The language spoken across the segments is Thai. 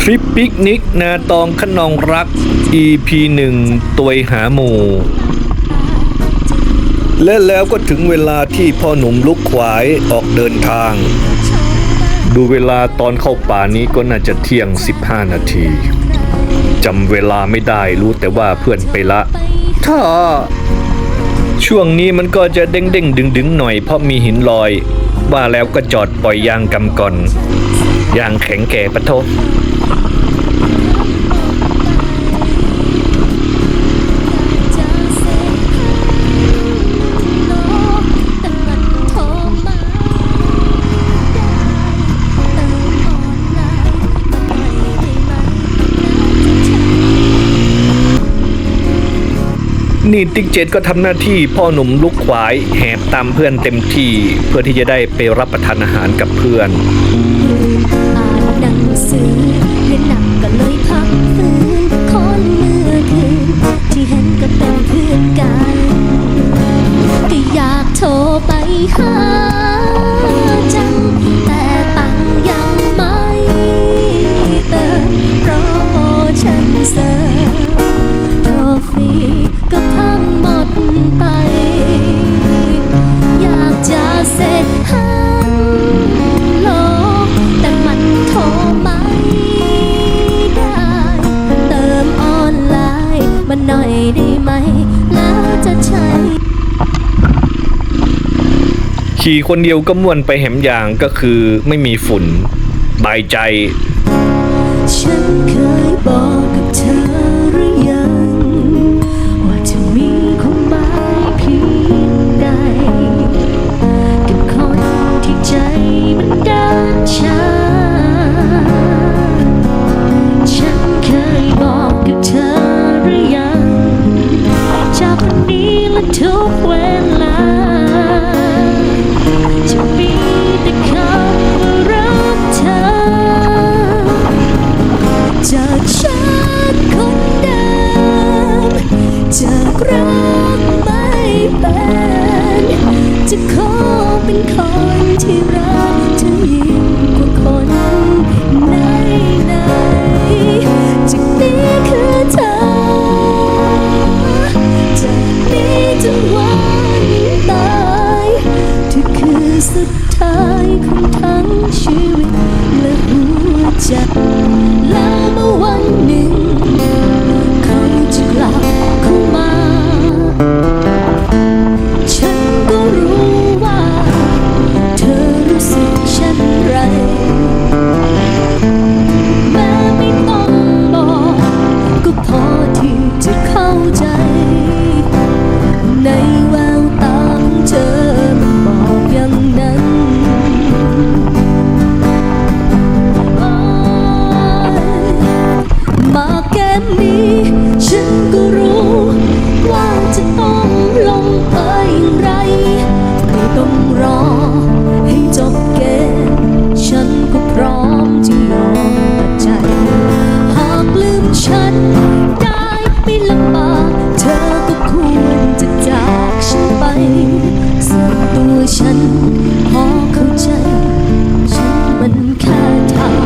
ทริปปิกนิกนาตองขนองรัก EP 1ตัวหาหมู่และแล้วก็ถึงเวลาที่พ่อหนุ่มลุกขวายออกเดินทาง ดูเวลาตอนเข้าป่านี้ก็น่าจะเที่ยง 15 นาทีจำเวลาไม่ได้รู้แต่ว่าเพื่อนไปละถ้าช่วงนี้มันก็จะเด้งเด้งดึงดึงหน่อยเพราะมีหินลอย ว่าแล้วก็จอดปล่อยยางกำก่อนยางแข็งแก่ปะโท นี่ติ๊กเจ็ดก็ทำหน้าที่พ่อหนุ่มลุกขวายแหบตามเพื่อนเต็มที่ เพื่อที่จะได้ไปรับประทานอาหารกับเพื่อน อ่านหนังสือ ขี่คนเดียวก็ม่วนไปแหมอย่างก็คือไม่มีฝุ่นบายใจ ฉันเคยบอกกับเธอ จนวันตายเธอคือสุดท้ายของทั้งชีวิตและหัวใจแล้ว ฉันได้ไม่ลำบากเธอก็ควรจะจากฉันไปส่วนตัวฉันพอเข้าใจ ฉันมันแค่ทาง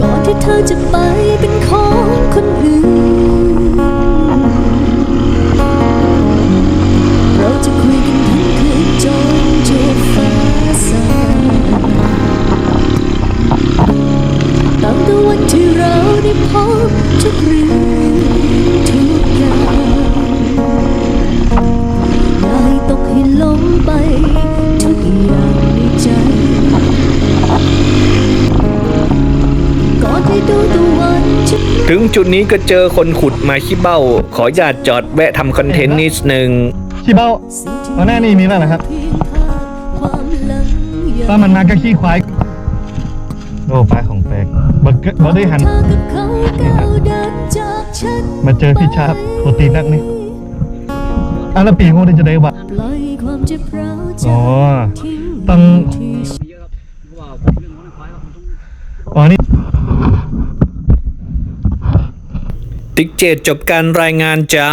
ก่อนที่เธอจะไป ถึงจุดนี้ก็เจอคนขุดไม้ขี้เบ้า ขอญาตจอดแวะทำคอนเทนต์นิดนึงขี้เบ้าตอนหน้านี่มีแล้วนะครับความหลังยถ้ามันมาก็ขี้ควาย โอ้ปลาของแปลกบักเกบักได้หันเธอกับเขาก้าวเดินจากฉันมาเจอพี่ชาบโปรตีนนักนี่อะแล้วปีงโง่ได้จะได้วะปล่อยความเจ็บร้าวใจอ๋อทิ้งต้องที่อ๋อนี่ ติ๊กเจดจบการรายงานจ้า